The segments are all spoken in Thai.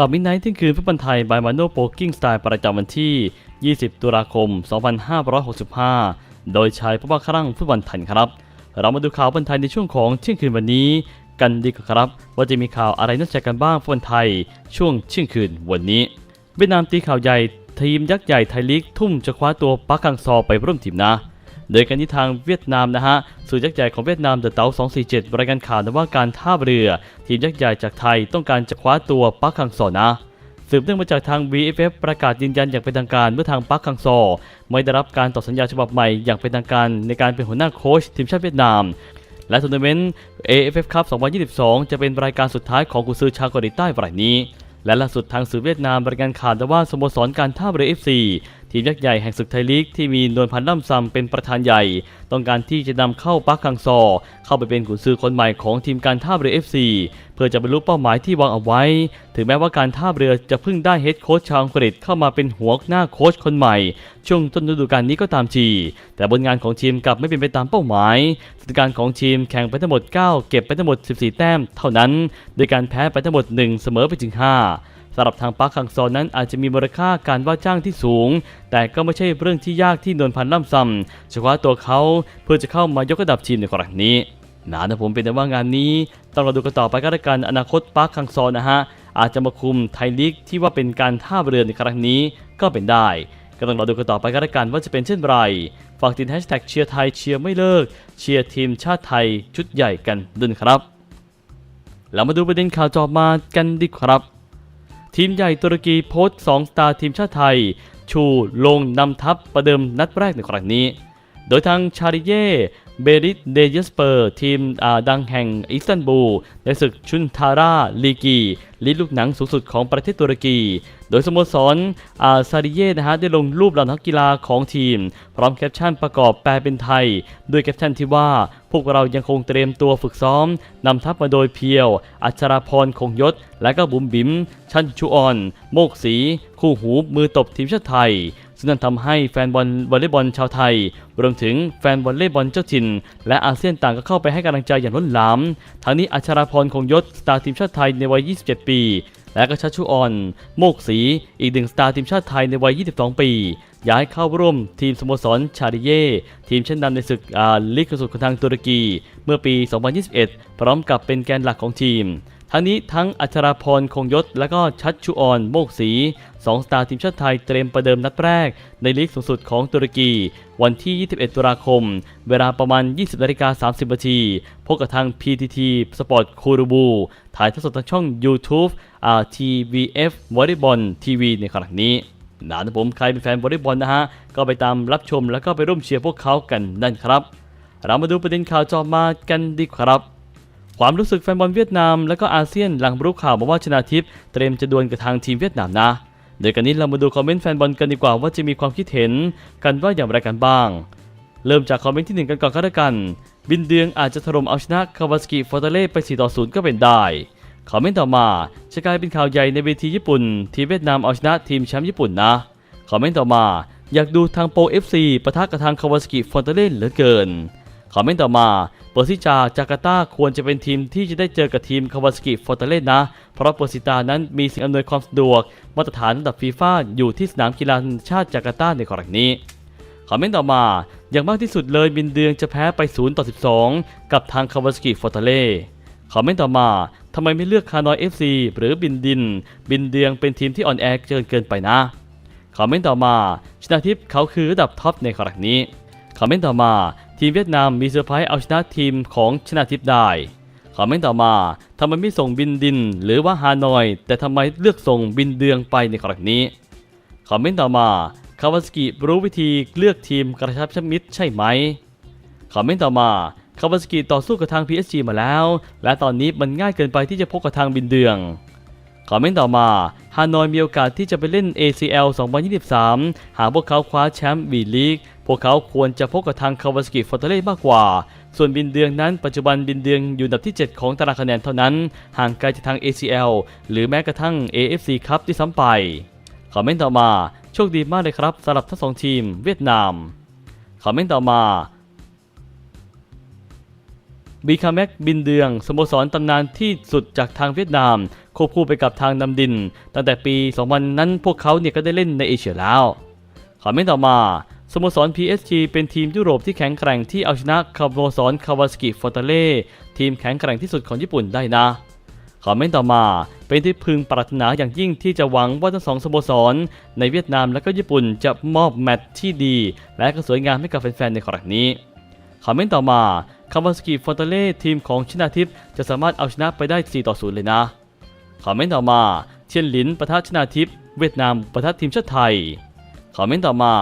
ข่าวมินไนท์ที่คืนฟุตบอลไทยบายมาโนโปกิ้งสไตล์ประจำวันที่ 20 ตุลาคม 2565 โดยชายผู้ว่าครั่งฟุตบอลไทยครับ เรามาดูข่าวบอลไทยในช่วงของเที่ยงคืนวันนี้ กันดีกว่าครับ ว่าจะมีข่าวอะไรน่าสนใจกันบ้างฟุตบอลไทย ช่วงเที่ยงคืนวันนี้ เวียดนามตีข่าวใหญ่ทีมยักษ์ใหญ่ไทยลีกทุ่มจะคว้าตัวปักกังซอไปร่วมทีมนะ โดยกันที่ทางเวียดนามนะฮะสื่อยักษ์ใหญ่ของเวียดนามเดอะเตา247 รายงานข่าวนะว่าการท่าเรือ ทีมยักษ์ใหญ่จากไทยต้องการจะคว้าตัวปักคังซอนะสืบเนื่องมาจากทาง VFF ประกาศยืนยันอย่างเป็นทางการเมื่อทางปักคังซอ ไม่ได้รับการต่อสัญญาฉบับใหม่อย่างเป็นทางการในการเป็นหัวหน้าโค้ชทีมชาติเวียดนาม และทัวร์นาเมนต์ AFF Cup 2022 จะเป็นรายการสุดท้ายของกุซือชาวเกาหลีใต้รายนี้และล่าสุดทางสื่อเวียดนามรายงานข่าวว่าสโมสรการท่าเรือ FC ทีมยักษ์ใหญ่แห่งศึกไทยลีกที่มีนวลพันธ์ล่ำซำเป็นประธานใหญ่ ต้องการที่จะนำเข้าปักคังซอ เข้าไปเป็นกุนซือคนใหม่ของทีมการท่าเรือ FC เพื่อจะบรรลุเป้าหมายที่วางเอาไว้ ถึงแม้ว่าการท่าเรือจะเพิ่งได้เฮดโค้ชชาวอังกฤษเข้ามาเป็นหัวหน้าโค้ชคนใหม่ ช่วงต้นฤดูกาลนี้ก็ตามทีแต่บนงานของทีมกลับไม่เป็นไปตามเป้าหมายสถานการณ์ของทีมแข่งไปทั้งหมด 9 เก็บไปทั้งหมด 14 แต้ม เท่านั้น โดยการแพ้ไปทั้งหมด 1 เสมอไปถึง 5 สำหรับทางปาร์คคังซอนนั้นอาจจะมีมูลค่าการว่าจ้างที่สูง แต่ก็ไม่ใช่เรื่องที่ยากที่นวลพันธ์ล่ำซำเฉพาะตัวเขาเพื่อจะเข้ามายกระดับทีมในครั้งนี้นะนะผมเป็นแต่ว่างานนี้ต้องรอดูกันต่อไปก็แล้วกันอนาคตปาร์คคังซอนนะฮะอาจจะมาคุมไทยลีกที่ว่าเป็นการท่าเรือในครั้งนี้ก็เป็นได้ก็ต้องรอดูกันต่อไปก็แล้วกันว่าจะเป็นเช่นไร ฝากติดแฮชแท็กเชียร์ไทยเชียร์ไม่เลิก เชียร์ทีมชาติไทยชุดใหญ่กันด้วยนครับ เรามาดูประเด็นข่าวจอบมากันดีครับ ทีมใหญ่ตุรกีโพสต์2สตาร์ทีมชาติไทย ชูลงนำทัพประเดิมนัดแรกในครั้งนี้ โดยทางชาริเย่เบริสเดยสเปอร์ทีมดังแห่งอิสตันบูลในศึกชุนทาราลีกีลีกลูกหนังสูงสุดของประเทศตุรกี โดยสโมสรอาซาริเย่นะฮะได้ลงรูปเหล่านักกีฬาของทีม พร้อมแคปชั่นประกอบแปลเป็นไทย ด้วยแคปชั่นที่ว่า พวกเรายังคงเตรียมตัวฝึกซ้อม นำทัพมาโดยเพียว อัชราพรคงยศ และก็บุ๋มบิ๋ม ชันชุออน โมกศีคู่หูมือตบทีมชาติไทย ซึ่งนั่นทำให้แฟนบอลวอลเลย์บอลชาวไทย รวมถึงแฟนวอลเลย์บอลเจ้าถิ่น และอาเซียนต่างก็เข้าไปให้กำลังใจอย่างล้นหลาม ทั้งนี้อัชราพรคงยศสตาร์ทีมชาติไทยในวัย 27 ปี และก็ชัชชุออน โมกศรีอีกหนึ่งสตาร์ทีมชาติไทยในวัย 22 ปี ย้ายเข้าร่วมทีมสโมสรชาริเย่ทีมชั้นนำในศึกอาลีกสุดของทางตุรกี เมื่อปี 2021 พร้อมกับเป็นแกนหลักของทีม ทั้งนี้ทั้งอัชราพรคงยศ และก็ชัดชุออนโมกศรีสองสตาร์ทีมชาติไทยเตรียมประเดิมนัดแรก ในลีกสูงสุดของตุรกี วันที่ 21 ตุลาคม เวลาประมาณ 20นาฬิกา30นาทีพบกับทาง PTT Sport คูรูบู ถ่ายทอดสดทางช่อง YouTube อ่า TVF Volleyball TV ในครั้งนี้นะนะผมใครเป็นแฟนวอลเลย์บอลนะฮะ ก็ไปตามรับชมแล้วก็ไปร่วมเชียร์พวกเขากันนั่นครับ เรามาดูประเด็นข่าวจอมากันดีครับ ความรู้สึกแฟนบอลเวียดนามและก็อาเซียนหลังรู้ข่าวมาว่าชนาทิพย์เตรียมจะดวลกับทางทีมเวียดนามนะโดยกันนี้เรามาดูคอมเมนต์แฟนบอลกันดีกว่าว่าจะมีความคิดเห็นกันว่าอย่างไรกันบ้าง เริ่มจากคอมเมนต์ที่หนึ่งกันก่อนก็แล้วกัน บินเดืองอาจจะถล่มเอาชนะคาวาสกิฟอร์เตเล่ไป4ต่อ0ก็เป็นได้คอมเมนต์ต่อมาจะกลายเป็นข่าวใหญ่ในเวทีญี่ปุ่น ทีมเวียดนามเอาชนะทีมแชมป์ญี่ปุ่นนะคอมเมนต์ต่อมา อยากดูทางโปร FC ปะทะกับทางคาวาสกิฟอนเตเล่เหลือเกิน อมเมนต์ต่อมาเปอร์ซิจาจาการ์ตาควรจะเป็นทีมที่จะได้เจอกับทีมคาวาสกิฟอนเตเล่นะ เพราะเปอร์ซิตานั้นมีสิ่งอำนวยความสะดวก มาตรฐานระดับฟีฟ่าอยู่ที่สนามกีฬาชาติจาการ์ตาในครั้งนี้คอมเมนต์ต่อมา อย่างมากที่สุดเลยบินเดืองจะแพ้ไป 0 ต่อ 12 กับทางคาวาสกิฟอร์เตเล่คอมเมนต์ต่อมา ทำไมไม่เลือกคานอย FC หรือบินดิน บินเดืองเป็นทีมที่อ่อนแอเกินเกินไปนะคอมเมนต์ต่อมา ชนาทิพย์เขาคือระดับท็อปในครั้งนี้คอมเมนต์ต่อมา ทีมเวียดนามมีเซอร์ไพรส์เอาชนะทีมของชนาทิพย์ได้คอมเมนต์ต่อมาทำไมไม่ส่งบินดิน หรือว่าฮานอย แต่ทำไมเลือกส่งบินเดืองไปในครั้งนี้คอมเมนต์ต่อมาคาวาสกิรู้วิธีเลือกทีมกระชับชมิตรใช่ไหมคอมเมนต์ต่อมาคาวาสกิต่อสู้กับทาง PSG มาแล้ว และตอนนี้มันง่ายเกินไปที่จะพบกับทางบินเดือง คอมเมนต์ต่อมาฮานอยมีโอกาสที่จะไปเล่น ACL 2023 หากพวกเขาคว้าแชมป์วีลีก พวกเขาควรจะพบกับทางคาวาสกิฟอร์เตเล่มากกว่า ส่วนบินเดืองนั้นปัจจุบันบินเดืองอยู่อันดับที่ 7 ของตารางคะแนนเท่านั้น ห่างไกลจากทาง ACL หรือแม้กระทั่ง AFC ครับที่ซ้ำไป คอมเมนต์ต่อมา โชคดีมากเลยครับสำหรับทั้งสองทีมเวียดนาม คอมเมนต์ต่อมาบีคาแม็กบินเดืองสโมสรตำนานที่สุดจากทางเวียดนาม ควบคู่ไปกับทางนำดิน ตั้งแต่ปี 2000 นั้นพวกเขาเนี่ยก็ได้เล่นในเอเชียแล้วคอมเมนต์ต่อมาสโมสร PSG เป็นทีมยุโรปที่แข็งแกร่งที่เอาชนะคาโมสรคาวาสกิฟอร์ตเล่ทีมแข็งแกร่งที่สุดของญี่ปุ่นได้นะคอมเมนต์ต่อมาเป็นที่พึงปรารถนาอย่างยิ่งที่จะหวังว่าทั้งสองสโมสร ในเวียดนามและก็ญี่ปุ่นจะมอบแมตช์ที่ดี และก็สวยงามให้กับแฟนๆในครั้งนี้คอมเมนต์ต่อมาคาวาสกิฟอร์ตเล่ทีมของชนาทิพย์จะสามารถเอาชนะไปได้ 4 ต่อ 0 เลยนะ คอมเมนต์ต่อมาเทียนหลินประทะชนาทิพย์เวียดนามประทะทีมชาติไทย คอมเมนต์ต่อมา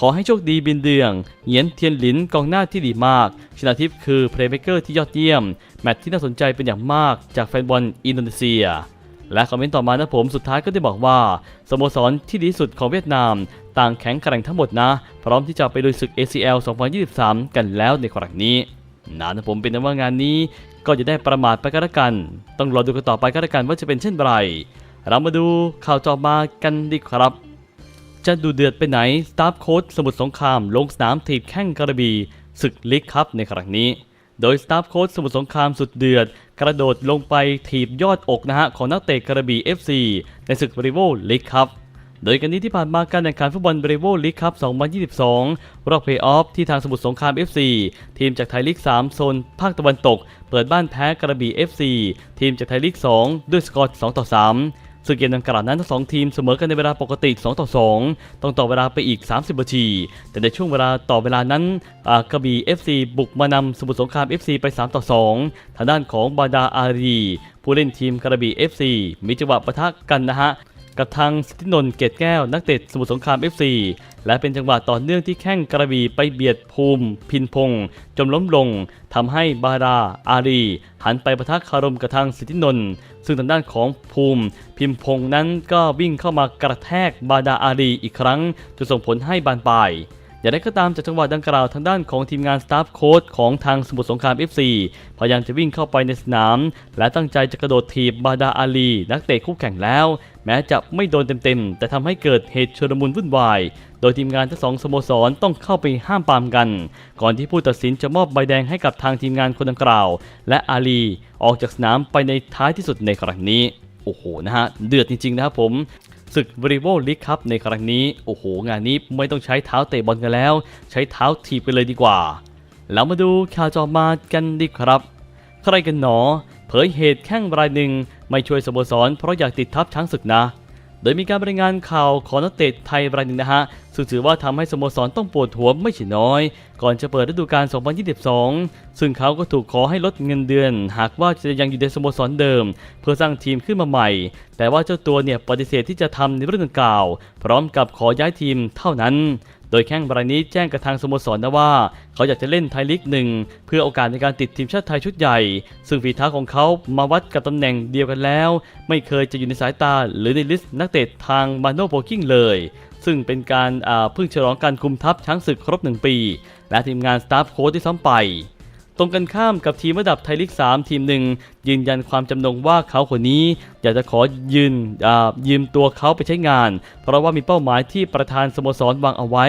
ขอให้โชคดีบินเดืองเหงียนเทียนหลินกองหน้าที่ดีมาก ชนาทิพย์คือเพลย์เมเกอร์ที่ยอดเยี่ยม แมตช์ที่น่าสนใจเป็นอย่างมากจากแฟนบอลอินโดนีเซีย และคอมเมนต์ต่อมานะผมสุดท้ายก็ได้บอกว่าสโมสรที่ดีสุดของเวียดนาม ต่างแข็งแกร่งทั้งหมดนะ พร้อมที่จะไปลุยศึก ACL 2023 กันแล้วในครั้งนี้นะผมเป็นนว่างานนี้ ก็จะได้ประมาทไปก็แล้วกัน ต้องรอดูกันต่อไปก็แล้วกันว่าจะเป็นเช่นไร เรามาดูข่าวต่อมากันดีครับ จะดูเดือดไปไหน สตาฟโค้ชสมุทรสงคราม ลงสนามถีบแข้งกระบี่ศึกลีกครับในครั้งนี้ โดยสตาฟโค้ชสมุทรสงครามสุดเดือด กระโดดลงไปถีบยอดอกนะฮะของนักเตะกระบี่ FC ในศึกบริโวลีกครับ โดยกันนี้ที่ผ่านมาการแข่งขันฟุตบอลบริโวลีกครับ2022 รอบเพลย์ออฟที่ทางสมุทรสงคราม FC ทีมจากไทยลีก 3 โซน ภาคตะวันตก เปิดบ้านแพ้กระบี่ FC ทีมจากไทยลีก 2 ด้วยสกอร์ 2 ต่อ 3ซึ่งเกมดังกล่าวนั้นทั้งสองทีมเสมอกันในเวลาปกติ 2 ต่อ 2 ต้องต่อเวลาไปอีก 30นาที แต่ในช่วงเวลาต่อเวลานั้นอ่ากระบี่ FC บุกมานำสมุทรสงคราม FC ไป 3 ต่อ 2 ทางด้านของบาดาอารี ผู้เล่นทีมกระบี่ FC มีจังหวะปะทะกันนะฮะ กับทางสิทธินนท์เกตแก้วนักเตะสมุทรสงคราม FC และเป็นจังหวะต่อเนื่องที่แข้งกระบี่ไปเบียดภูมิ พินพงศ์จนล้มลงทำให้บาราอารี หันไปประทะคารมกับทางสิทธินนท์ซึ่งทางด้านของภูมิ พิมพงศ์นั้นก็วิ่งเข้ามากระแทกบาดาอารีอีกครั้งจนส่งผลให้บานปลายอย่างไรก็ตามจากจังหวะดังกล่าวทางด้านของทีมงานสตาฟโค้ชของทางสมุทรสงคราม FC พยายามจะวิ่งเข้าไปในสนาม และตั้งใจจะกระโดดถีบบาดาอาลี นักเตะคู่แข่งแล้ว แม้จะไม่โดนเต็มๆ แต่ทำให้เกิดเหตุชุลมุนวุ่นวาย โดยทีมงานทั้งสองสโมสรต้องเข้าไปห้ามปามกัน ก่อนที่ผู้ตัดสินจะมอบใบแดงให้กับทางทีมงานคนดังกล่าว และอาลี ออกจากสนามไปในท้ายที่สุดในครั้งนี้ โอ้โหนะฮะ เดือดจริงๆนะครับผมศึกบริโวลีกครับในครั้งนี้ โอ้โห งานนี้ไม่ต้องใช้เท้าเตะบอลกันแล้ว ใช้เท้าถีบไปเลยดีกว่า แล้วมาดูข่าวจอมากันดีครับ ใครกันหนอ ผยเหตุแข้งรายหนึ่งไม่ช่วยสโมสรเพราะอยากติดทัพช้างศึกนะ โดยมีการรายงานข่าวของนักเตะไทยรายหนึ่งนะฮะซึ่งถือว่าทำให้สโมสรต้องปวดหัวไม่ใช่น้อย ก่อนจะเปิดฤดูกาล 2022 ซึ่งเขาก็ถูกขอให้ลดเงินเดือน หากว่าจะยังอยู่ในสโมสรเดิม เพื่อสร้างทีมขึ้นมาใหม่ แต่ว่าเจ้าตัวเนี่ยปฏิเสธที่จะทำในเรื่องดังกล่าว พร้อมกับขอย้ายทีมเท่านั้น โดยแข้งรายนี้แจ้งกับทางสโมสรนะว่า เขาอยากจะเล่นไทยลีกหนึ่งเพื่อโอกาสในการติดทีมชาติไทยชุดใหญ่ ซึ่งฝีเท้าของเขามาวัดกับตำแหน่งเดียวกันแล้ว ไม่เคยจะอยู่ในสายตาหรือในลิสต์นักเตะทางมาโนโบกิ้งเลย ซึ่งเป็นการเพิ่งฉลองการคุมทัพช้างศึกครบหนึ่งปี และทีมงานสตาฟโค้ชที่ซ้ำไป ตรงกันข้ามกับทีมระดับไทยลีก 3 ทีมหนึ่ง ยืนยันความจำนงว่าเขาคนนี้ อยากจะขอยืนยืมตัวเขาไปใช้งาน เพราะว่ามีเป้าหมายที่ประธานสโมสรวางเอาไว้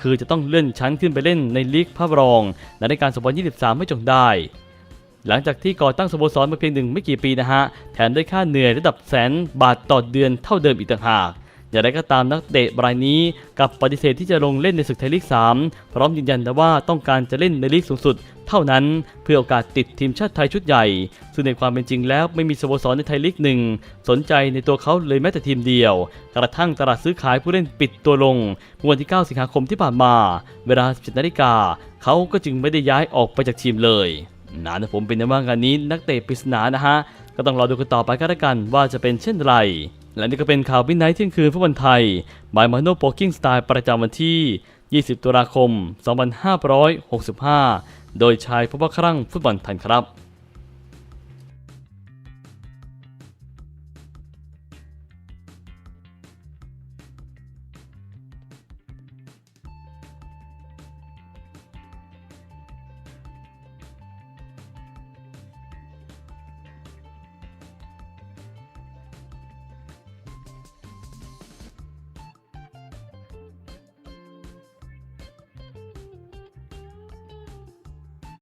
คือจะต้องเลื่อนชั้นขึ้นไปเล่นในลีกพระรองและในการ2023ไม่จงได้ หลังจากที่ก่อตั้งสโมสรมาเพียงหนึ่งไม่กี่ปีนะฮะ แถมได้ค่าเหนื่อยระดับแสนบาทต่อเดือนเท่าเดิมอีกต่างหาก อย่างไรก็ตามนักเตะรายนี้กับปฏิเสธที่จะลงเล่นในศึกไทยลีก 3 พร้อมยืนยันนะว่าต้องการจะเล่นในลีกสูงสุด เท่านั้นเพื่อโอกาสติดทีมชาติไทยชุดใหญ่ ซึ่งในความเป็นจริงแล้วไม่มีสโมสรในไทยลีกหนึ่งสนใจในตัวเขาเลยแม้แต่ทีมเดียว กระทั่งตลาดซื้อขายผู้เล่นปิดตัวลงเมื่อวันที่ 9 สิงหาคมที่ผ่านมา เวลา 17นาฬิกาเขาก็จึงไม่ได้ย้ายออกไปจากทีมเลยนะนะผมเป็นในว่างานนี้นักเตะปริศนานะฮะก็ต้องรอดูกันต่อไปก็แล้วกันว่าจะเป็นเช่นไร และนี่ก็เป็นข่าววินไนท์เที่ยงคืนฟุตบอลไทยบายมาโนโปกิ้งสไตล์ประจำวันที่ 20 ตุลาคม 2565 โดยชายพบว่าครั่งฟุตบอลไทยครับ